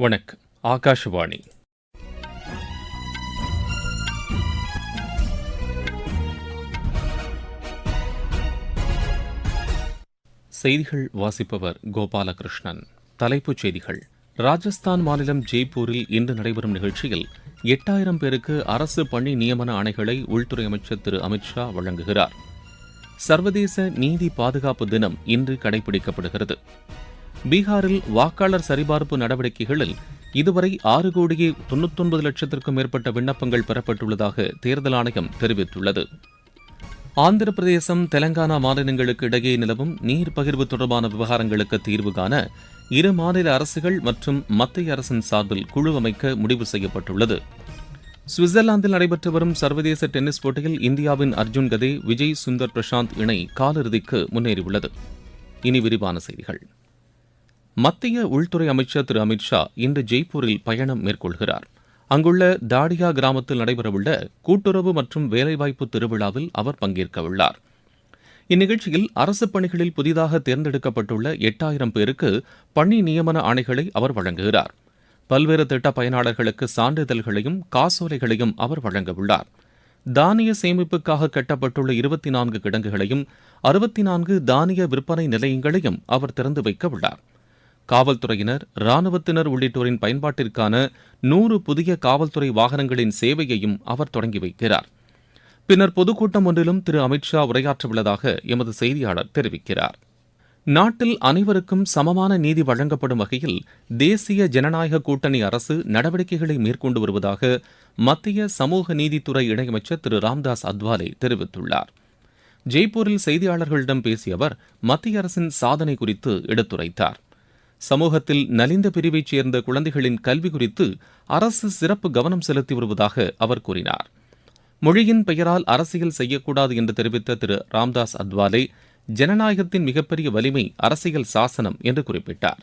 வணக்கம். ஆகாஷவாணி. செய்திகள் வாசிப்பவர் கோபாலகிருஷ்ணன். தலைப்புச் செய்திகள். ராஜஸ்தான் மாநிலம் ஜெய்ப்பூரில் இன்று நடைபெறும் நிகழ்ச்சியில் எட்டாயிரம் பேருக்கு அரசு பணி நியமன ஆணைகளை உள்துறை அமைச்சர் திரு அமித்ஷா வழங்குகிறார். சர்வதேச நீதி பாதுகாப்பு தினம் இன்று கடைபிடிக்கப்படுகிறது. பீகாரில் வாக்காளர் சரிபார்ப்பு நடவடிக்கைகளில் இதுவரை ஆறு கோடியே தொண்ணூத்தொன்பது லட்சத்திற்கும் மேற்பட்ட விண்ணப்பங்கள் பெறப்பட்டுள்ளதாக தேர்தல் ஆணையம் தெரிவித்துள்ளது. ஆந்திர பிரதேசம் தெலங்கானா மாநிலங்களுக்கு இடையே நிலவும் நீர் பகிர்வு தொடர்பான விவகாரங்களுக்கு தீர்வு காண இரு மாநில அரசுகள் மற்றும் மத்திய அரசின் சார்பில் குழு அமைக்க முடிவு செய்யப்பட்டுள்ளது. சுவிட்சர்லாந்தில் நடைபெற்று வரும் சர்வதேச டென்னிஸ் போட்டியில் இந்தியாவின் அர்ஜுன் கதே விஜய் சுந்தர் பிரசாந்த் இணை காலிறுதிக்கு முன்னேறியுள்ளது. இனி விரிவான செய்திகள். மத்திய உள்துறை அமைச்சர் திரு அமித்ஷா இன்று ஜெய்ப்பூரில் பயணம் மேற்கொள்கிறார். அங்குள்ள தாடியா கிராமத்தில் நடைபெறவுள்ள கூட்டுறவு மற்றும் வேலைவாய்ப்பு திருவிழாவில் அவர் பங்கேற்கவுள்ளார். இந்நிகழ்ச்சியில் அரசு பணிகளில் புதிதாக தேர்ந்தெடுக்கப்பட்டுள்ள எட்டாயிரம் பேருக்கு பணி நியமன ஆணைகளை அவர் வழங்குகிறார். பல்வேறு திட்ட பயனாளர்களுக்கு சான்றிதழ்களையும் காசோலைகளையும் அவர் வழங்கவுள்ளார். தானிய சேமிப்புக்காக கட்டப்பட்டுள்ள இருபத்தி நான்கு கிடங்குகளையும் அறுபத்தி நான்கு தானிய விற்பனை நிலையங்களையும் அவர் திறந்து வைக்க உள்ளார் காவல்துறையினர் ராணுவத்தினர் உள்ளிட்டோரின் பயன்பாட்டிற்கான நூறு புதிய காவல்துறை வாகனங்களின் சேவையையும் அவர் தொடங்கி வைக்கிறார். பின்னர் பொதுக்கூட்டம் ஒன்றிலும் திரு. அமித்ஷா உரையாற்றவுள்ளதாக எமது செய்தியாளர் தெரிவிக்கிறார். நாட்டில் அனைவருக்கும் சமமான நீதி வழங்கப்படும் வகையில் தேசிய ஜனநாயக கூட்டணி அரசு நடவடிக்கைகளை மேற்கொண்டு வருவதாக மத்திய சமூக நீதித்துறை இணையமைச்சர் திரு. ராம்தாஸ் அத்வாலே தெரிவித்துள்ளார். ஜெய்ப்பூரில் செய்தியாளர்களிடம் பேசிய அவர் மத்திய அரசின் சாதனை குறித்து எடுத்துரைத்தார். சமூகத்தில் நலிந்த பிரிவைச் சேர்ந்த குழந்தைகளின் கல்வி குறித்து அரசு சிறப்பு கவனம் செலுத்தி வருவதாக அவர் கூறினார். மொழியின் பெயரால் அரசியல் செய்யக்கூடாது என்று தெரிவித்த திரு. ராம்தாஸ் அத்வாலே ஜனநாயகத்தின் மிகப்பெரிய வலிமை அரசியல் சாசனம் என்று குறிப்பிட்டார்.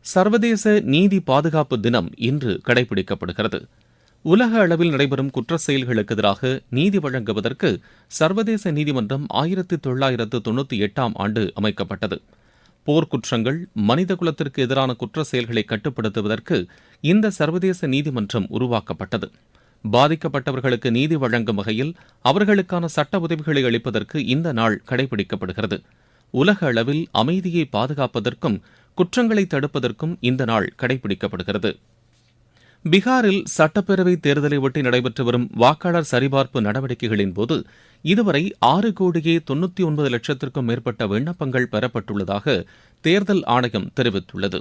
சர்வதேச நீதி பாதுகாப்பு தினம் இன்று கடைபிடிக்கப்படுகிறது. உலக அளவில் நடைபெறும் குற்ற செயல்களுக்கு எதிராக நீதி வழங்குவதற்கு சர்வதேச நீதிமன்றம் ஆயிரத்தி தொள்ளாயிரத்து தொண்ணூற்றி எட்டாம் ஆண்டு அமைக்கப்பட்டது. போர்க்குற்றங்கள் மனித குலத்திற்கு எதிரான குற்ற செயல்களை கட்டுப்படுத்துவதற்கு இந்த சர்வதேச நீதிமன்றம் உருவாக்கப்பட்டது. பாதிக்கப்பட்டவர்களுக்கு நீதி வழங்கும் வகையில் அவர்களுக்கான சட்ட உதவிகளை அளிப்பதற்கு இந்த நாள் கடைபிடிக்கப்படுகிறது. உலக அளவில் அமைதியை பாதுகாப்பதற்கும் குற்றங்களை தடுப்பதற்கும் இந்த நாள் கடைபிடிக்கப்படுகிறது. பீகாரில் சட்டப்பேரவை தேர்தலை ஒட்டி நடைபெற்று வரும் வாக்காளர் சரிபார்ப்பு நடவடிக்கைகளின் போது இதுவரை ஆறு கோடியே தொண்ணூத்தி ஒன்பது லட்சத்திற்கும் மேற்பட்ட விண்ணப்பங்கள் பெறப்பட்டுள்ளதாக தேர்தல் ஆணையம் தெரிவித்துள்ளது.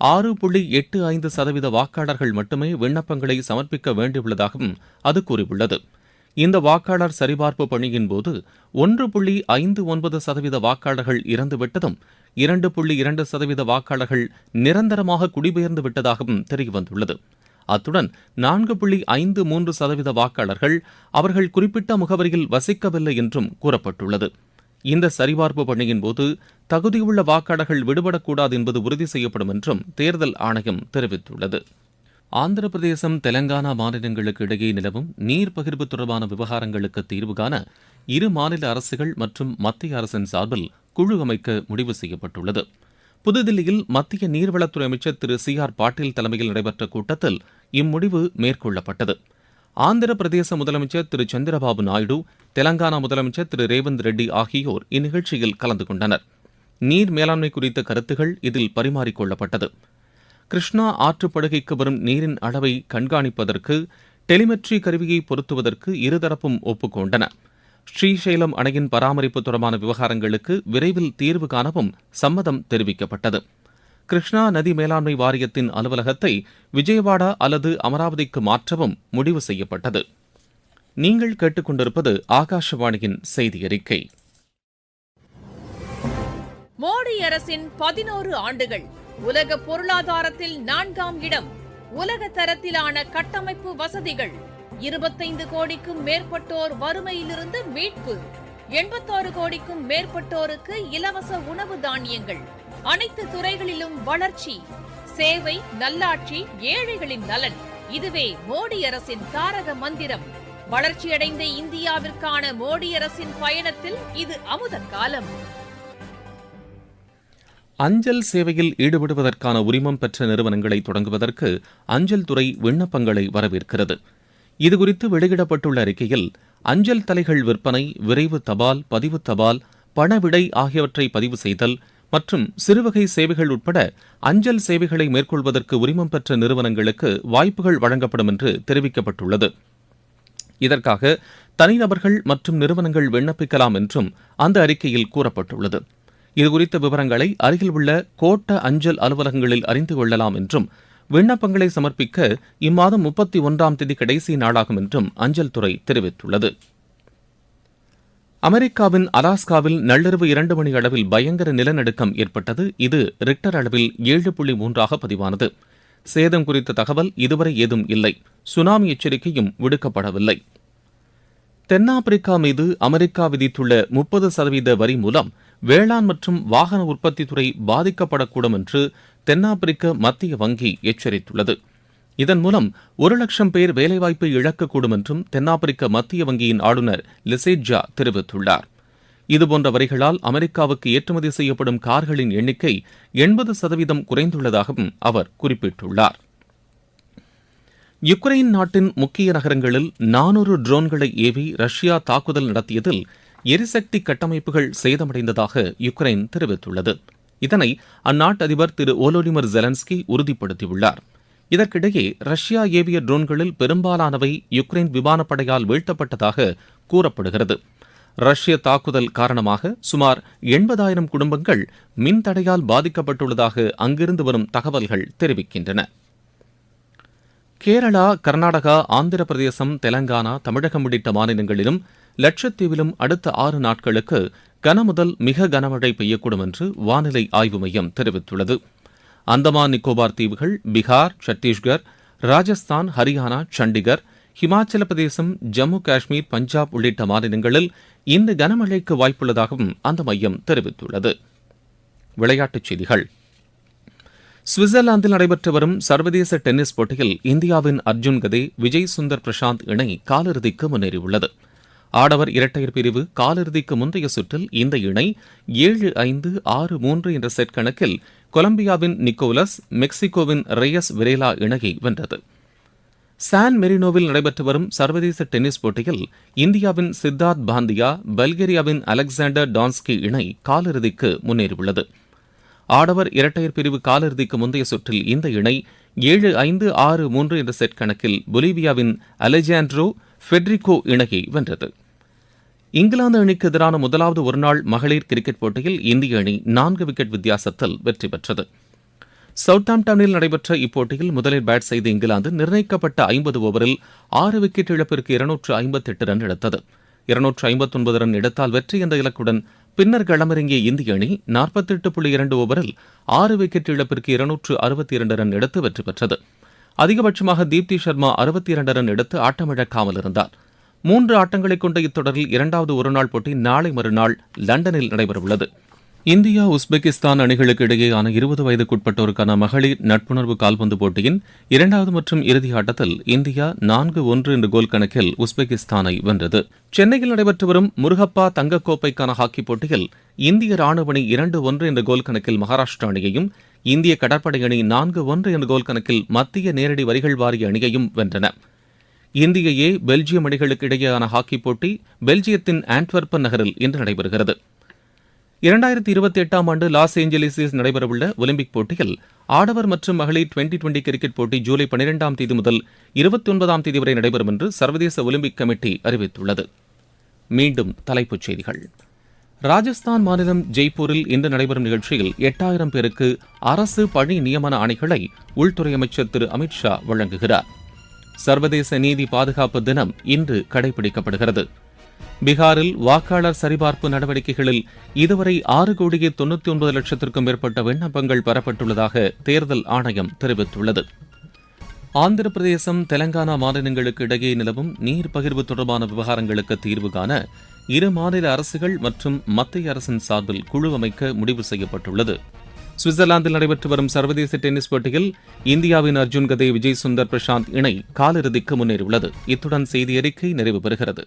ஆறு புள்ளி எட்டு ஐந்து சதவீத வாக்காளர்கள் மட்டுமே விண்ணப்பங்களை சமர்ப்பிக்க வேண்டியுள்ளதாகவும் அது கூறியுள்ளது. இந்த வாக்காளர் சரிபார்ப்பு பணியின் போது ஒன்று புள்ளி ஐந்து ஒன்பது சதவீத வாக்காளர்கள் இறந்துவிட்டதும் இரண்டு புள்ளி இரண்டு சதவீத வாக்காளர்கள் நிரந்தரமாக குடிபெயர்ந்து விட்டதாகவும் தெரியவந்துள்ளது. அத்துடன் நான்கு புள்ளி ஐந்து மூன்று சதவீத வாக்காளர்கள் அவர்கள் குறிப்பிட்ட முகவரியில் வசிக்கவில்லை என்றும் கூறப்பட்டுள்ளது. இந்த சரிபார்ப்பு பணியின் போது தகுதியுள்ள வாக்காளர்கள் விடுபடக்கூடாது என்பது உறுதி செய்யப்படும் என்றும் தேர்தல் ஆணையம் தெரிவித்துள்ளது. ஆந்திர பிரதேசம் தெலங்கானா மாநிலங்களுக்கு இடையே நிலவும் நீர் பகிர்வு தொடர்பான விவகாரங்களுக்கு தீர்வு காண இரு மாநில அரசுகள் மற்றும் மத்திய அரசின் சார்பில் குழு அமைக்க முடிவு செய்யப்பட்டுள்ளது. புதுதில்லியில் மத்திய நீர்வளத்துறை அமைச்சர் திரு சி ஆர் பாட்டீல் தலைமையில் நடைபெற்ற கூட்டத்தில் இம்முடிவு மேற்கொள்ளப்பட்டது. ஆந்திர பிரதேச முதலமைச்சர் திரு சந்திரபாபு நாயுடு தெலங்கானா முதலமைச்சர் திரு ரேவந்த் ரெட்டி ஆகியோர் இந்நிகழ்ச்சியில் கலந்து கொண்டனர். நீர் மேலாண்மை குறித்த கருத்துகள் இதில் பரிமாறிக்கொள்ளப்பட்டது. கிருஷ்ணா ஆற்றுப்படுகைக்கு வரும் நீரின் அளவை கண்காணிப்பதற்கு டெலிமெட்ரி கருவியை பொருத்துவதற்கு இருதரப்பும் ஒப்புக்கொண்டன. ஸ்ரீசைலம் அணையின் பராமரிப்பு தொடர்பான விவகாரங்களுக்கு விரைவில் தீர்வு காணவும் சம்மதம் தெரிவிக்கப்பட்டது. கிருஷ்ணா நதி மேலாண்மை வாரியத்தின் அலுவலகத்தை விஜயவாடா அல்லது அமராவதிக்கு மாற்றவும் முடிவு செய்யப்பட்டது. நீங்கள் கேட்டுக்கொண்டிருப்பது ஆகாஷவாணியின் செய்தி அறிக்கை மோடி அரசின் பதினோரு ஆண்டுகள் உலக பொருளாதாரத்தில் நான்காம் இடம் உலக தரத்திலான கட்டமைப்பு வசதிகள் இருபத்தைந்து கோடிக்கும் மேற்பட்டோர் வறுமையிலிருந்து மீட்பு. எண்பத்தாறு கோடிக்கும் மேற்பட்டோருக்கு இலவச உணவு தானியங்கள். அனைத்து துறைகளிலும் வளர்ச்சி. சேவை நல்லாட்சி ஏழைகளின் நலன். இதுவே மோடி அரசின் தாரக மந்திரம். வளர்ச்சியடைந்த இந்தியாவிற்கான மோடி அரசின் பயணத்தில் இது அமுத காலம். அஞ்சல் சேவையில் ஈடுபடுவதற்கான உரிமம் பெற்ற நிறுவனங்களை தொடங்குவதற்கு அஞ்சல் துறை விண்ணப்பங்களை வரவேற்கிறது. இதுகுறித்து வெளியிடப்பட்டுள்ள அறிக்கையில் அஞ்சல் தலைகள் விற்பனை விரைவு தபால் பதிவு தபால் பணவிடை ஆகியவற்றை பதிவு செய்தல் மற்றும் சிறுவகை சேவைகள் உட்பட அஞ்சல் சேவைகளை மேற்கொள்வதற்கு உரிமம் பெற்ற நிறுவனங்களுக்கு வாய்ப்புகள் வழங்கப்படும் என்று தெரிவிக்கப்பட்டுள்ளது. இதற்காக தனிநபர்கள் மற்றும் நிறுவனங்கள் விண்ணப்பிக்கலாம் என்றும் அந்த அறிக்கையில் கூறப்பட்டுள்ளது. இதுகுறித்த விவரங்களை அருகில் உள்ள கோட்ட அஞ்சல் அலுவலகங்களில் அறிந்து கொள்ளலாம் என்றும் விண்ணப்பங்களை சமர்ப்பிக்க இம்மாதம் முப்பத்தி ஒன்றாம் தேதி கடைசி நாளாகும் என்றும் அஞ்சல் துறை தெரிவித்துள்ளது. அமெரிக்காவின் அலாஸ்காவில் நள்ளிரவு இரண்டு மணி அளவில் பயங்கர நிலநடுக்கம் ஏற்பட்டது. இது ரிக்டர் அளவில் ஏழு புள்ளி மூன்றாக பதிவானது. சேதம் குறித்த தகவல் இதுவரை ஏதும் இல்லை. சுனாமி எச்சரிக்கையும் விடுக்கப்படவில்லை. தென்னாப்பிரிக்கா மீது அமெரிக்கா விதித்துள்ள முப்பது சதவீத வரி மூலம் வேளாண் மற்றும் வாகன உற்பத்தி துறை பாதிக்கப்படக்கூடும் என்று தென்னாப்பிரிக்க மத்திய வங்கி எச்சரித்துள்ளது. இதன் மூலம் ஒரு லட்சம் பேர் வேலைவாய்ப்பை இழக்கக்கூடும் என்றும் தென்னாப்பிரிக்க மத்திய வங்கியின் ஆளுநர் லிசேஜா தெரிவித்துள்ளார். இதுபோன்ற வரிகளால் அமெரிக்காவுக்கு ஏற்றுமதி செய்யப்படும் கார்களின் எண்ணிக்கை எண்பது சதவீதம் குறைந்துள்ளதாகவும் அவர் குறிப்பிட்டுள்ளார். யுக்ரைன் நாட்டின் முக்கிய நகரங்களில் நானூறு ட்ரோன்களை ஏவி ரஷ்யா தாக்குதல் நடத்தியதில் எரிசக்தி கட்டமைப்புகள் சேதமடைந்ததாக யுக்ரைன் தெரிவித்துள்ளது. இதனை அந்நாட்டு அதிபர் திரு ஓலோடிமர் ஜெலன்ஸ்கி உறுதிப்படுத்தியுள்ளார். இதற்கிடையே ரஷ்யா ஏவிய ட்ரோன்களில் பெரும்பாலானவை யுக்ரைன் விமானப்படையால் வீழ்த்தப்பட்டதாக கூறப்படுகிறது. ரஷ்ய தாக்குதல் காரணமாக சுமார் எண்பதாயிரம் குடும்பங்கள் மின் தடையால் பாதிக்கப்பட்டுள்ளதாக அங்கிருந்து வரும் தகவல்கள் தெரிவிக்கின்றன. கேரளா கர்நாடகா ஆந்திர பிரதேசம் தெலங்கானா தமிழகம் உள்ளிட்ட மாநிலங்களிலும் லட்சத்தீவிலும் அடுத்த ஆறு நாட்களுக்கு கனமுதல் மிக கனமழை பெய்யக்கூடும் என்று வானிலை ஆய்வு மையம் தெரிவித்துள்ளது. அந்தமான் நிக்கோபார் தீவுகள் பீகார் சத்தீஸ்கர் ராஜஸ்தான் ஹரியானா சண்டிகர் ஹிமாச்சல பிரதேசம் ஜம்மு காஷ்மீர் பஞ்சாப் உள்ளிட்ட மாநிலங்களில் இந்த கனமழைக்கு வாய்ப்புள்ளதாகவும் அந்த மையம் தெரிவித்துள்ளது. விளையாட்டுச் செய்திகள். சுவிட்சர்லாந்தில் நடைபெற்று வரும் சர்வதேச டென்னிஸ் போட்டியில் இந்தியாவின் அர்ஜுன் கதே விஜய் சுந்தர் பிரசாந்த் இணை காலிறுதிக்கு முன்னேறியுள்ளது. ஆடவர் இரட்டையர் பிரிவு காலிறுதிக்கு முந்தைய சுற்றில் இந்த இணை ஏழு ஐந்து ஆறு மூன்று என்ற செட் கணக்கில் கொலம்பியாவின் நிக்கோலஸ் மெக்சிகோவின் ரெயஸ் விரேலா இணையை வென்றது. சான் மெரினோவில் நடைபெற்று வரும் சர்வதேச டென்னிஸ் போட்டியில் இந்தியாவின் சித்தார்த் பாந்தியா பல்கேரியாவின் அலெக்சாண்டர் டான்ஸ்கி இணை காலிறுதிக்கு முன்னேறியுள்ளது. ஆடவர் இரட்டையர் பிரிவு காலிறுதிக்கு முந்தைய சுற்றில் இந்த இணை ஏழு ஐந்து ஆறு மூன்று என்ற செட் கணக்கில் பொலிவியாவின் அலெஜாண்ட்ரோ ஃபெட்ரிகோ இணையை வென்றது. இங்கிலாந்து அணிக்கு எதிரான முதலாவது ஒருநாள் மகளிர் கிரிக்கெட் போட்டியில் இந்திய அணி நான்கு விக்கெட் வித்தியாசத்தில் வெற்றி பெற்றது. சவுத்தாம்டனில் நடைபெற்ற இப்போட்டியில் முதலில் பேட் செய்த இங்கிலாந்து நிர்ணயிக்கப்பட்ட ஐம்பது ஓவரில் ஆறு விக்கெட் இழப்பிற்கு இருநூற்று ஐம்பத்தெட்டு ரன் எடுத்தது. இருநூற்று ஐம்பத்தொன்பது ரன் எடுத்தால் வெற்றி என்ற இலக்குடன் பின்னர் களமிறங்கிய இந்திய அணி நாற்பத்தெட்டு புள்ளி இரண்டு ஓவரில் ஆறு விக்கெட் இழப்பிற்கு இருநூற்று அறுபத்தி இரண்டு ரன் எடுத்து வெற்றி பெற்றது. அதிகபட்சமாக தீப்தி சர்மா அறுபத்தி இரண்டு ரன் எடுத்து ஆட்டமிழக்காமல் இருந்தார். மூன்று ஆட்டங்களை கொண்ட இத்தொடரில் இரண்டாவது ஒருநாள் போட்டி நாளை மறுநாள் லண்டனில் நடைபெறவுள்ளது. இந்தியா உஸ்பெகிஸ்தான் அணிகளுக்கு இடையேயான இருபது வயதுக்குட்பட்டோருக்கான மகளிர் நட்புணர்வு கால்பந்து போட்டியின் இரண்டாவது மற்றும் இறுதி ஆட்டத்தில் இந்தியா நான்கு ஒன்று என்ற கோல் கணக்கில் உஸ்பெகிஸ்தானை வென்றது. சென்னையில் நடைபெற்று வரும் முருகப்பா தங்கக்கோப்பைக்கான ஹாக்கி போட்டியில் இந்திய ராணுவ அணி இரண்டு ஒன்று என்ற கோல் கணக்கில் மகாராஷ்டிரா அணியையும் இந்திய கடற்படை அணி நான்கு ஒன்று என்ற கோல் கணக்கில் மத்திய நேரடி வரிகள் வாரிய அணியையும் வென்றன. இந்திய ஏ பெல்ஜியம் அணிகளுக்கு இடையேயான ஹாக்கி போட்டி பெல்ஜியத்தின் ஆண்ட்வர்பன் நகரில் இன்று நடைபெறுகிறது. இரண்டாயிரத்தி இருபத்தி எட்டாம் ஆண்டு லாஸ் ஏஞ்சலிஸில் நடைபெறவுள்ள ஒலிம்பிக் போட்டியில் ஆடவர் மற்றும் மகளிர் டுவெண்டி டுவெண்டி கிரிக்கெட் போட்டி ஜூலை பனிரெண்டாம் தேதி முதல் இருபத்தி ஒன்பதாம் தேதி வரை நடைபெறும் என்று சர்வதேச ஒலிம்பிக் கமிட்டி அறிவித்துள்ளது. மீண்டும் தலைப்புச் செய்திகள். ராஜஸ்தான் மாநிலம் ஜெய்ப்பூரில் இன்று நடைபெறும் நிகழ்ச்சியில் எட்டாயிரம் பேருக்கு அரசு பணி நியமன ஆணைகளை உள்துறை அமைச்சர் திரு அமித்ஷா வழங்குகிறார். சர்வதேச நீதி பாதுகாப்பு தினம் இன்று கடைபிடிக்கப்படுகிறது. பீகாரில் வாக்காளர் சரிபார்ப்பு நடவடிக்கைகளில் இதுவரை ஆறு கோடியே தொண்ணூத்தி ஒன்பது லட்சத்திற்கும் மேற்பட்ட விண்ணப்பங்கள் பெறப்பட்டுள்ளதாக தேர்தல் ஆணையம் தெரிவித்துள்ளது. ஆந்திர பிரதேசம் தெலங்கானா மாநிலங்களுக்கு இடையே நிலவும் நீர் பகிர்வு தொடர்பான விவகாரங்களுக்கு தீர்வு காண இரு மாநில அரசுகள் மற்றும் மத்திய அரசின் சார்பில் குழு அமைக்க முடிவு செய்யப்பட்டுள்ளது. சுவிட்சர்லாந்தில் நடைபெற்று வரும் சர்வதேச டென்னிஸ் போட்டியில் இந்தியாவின் அர்ஜுன் கதே விஜய் சுந்தர் பிரசாந்த் இணை காலிறுதிக்கு முன்னேறியுள்ளது. இத்துடன் செய்தி அறிக்கை நிறைவு பெறுகிறது.